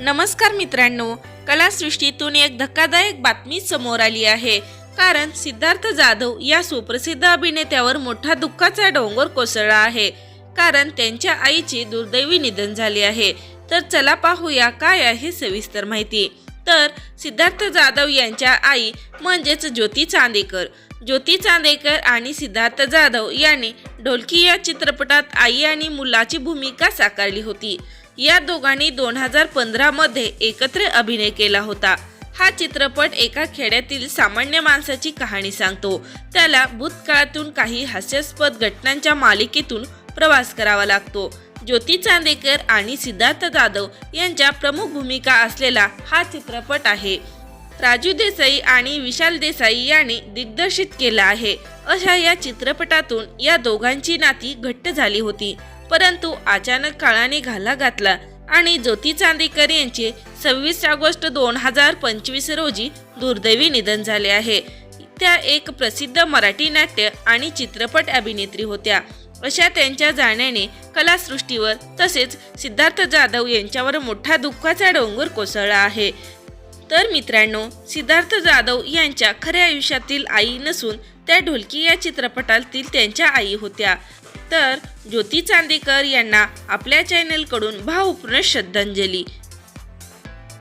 नमस्कार मित्रांनो कलासृष्टीतून एक धक्कादायक बातमी समोर आली आहे. कारण सिद्धार्थ जाधव या सुप्रसिद्ध अभिनेत्यावर मोठा दुःखाचा डोंगर कोसळला आहे. कारण त्यांच्या आईचे दुर्दैवी निधन झाले आहे. तर चला पाहूया काय आहे सविस्तर माहिती. तर सिद्धार्थ जाधव यांच्या आई म्हणजेच ज्योती चांदेकर. ज्योती चांदेकर आणि सिद्धार्थ जाधव यांनी ढोलकी या चित्रपटात आई आणि मुलाची भूमिका साकारली होती. या दोघांनी दोन हजार पंधरामध्ये एकत्र अभिनय केला होता. हा चित्रपट एका खेड्यातील सामान्य माणसाची कहाणी सांगतो. त्याला भूतकाळातून काही हास्यास्पद घटनांच्या मालिकेतून प्रवास करावा लागतो. ज्योती चांदेकर आणि सिद्धार्थ जाधव यांच्या प्रमुख भूमिका असलेला हा चित्रपट आहे. राजू देसाई आणि विशाल देसाई यांनी दिग्दर्शित केला आहे. अशा या चित्रपटातून या दोघांची नाती घट्ट झाली होती. परंतु अचानक काळाने घाला घातला आणि ज्योती चांदेकर यांचे सव्वीस ऑगस्ट दोन हजार पंचवीस रोजी दुर्दैवी निधन झाले आहे. त्या एक प्रसिद्ध मराठी नाट्य आणि चित्रपट अभिनेत्री होत्या. अशा त्यांच्या जाण्याने कलासृष्टीवर तसेच सिद्धार्थ जाधव यांच्यावर मोठा दुःखाचा डोंगर कोसळला आहे. तर मित्रांनो सिद्धार्थ जाधव यांच्या खऱ्या आयुष्यातील आई नसून त्या ढोलकी या चित्रपटातील त्यांच्या आई होत्या. तर ज्योती चांदेकर यांना आपल्या चॅनलकडून भावपूर्ण श्रद्धांजली.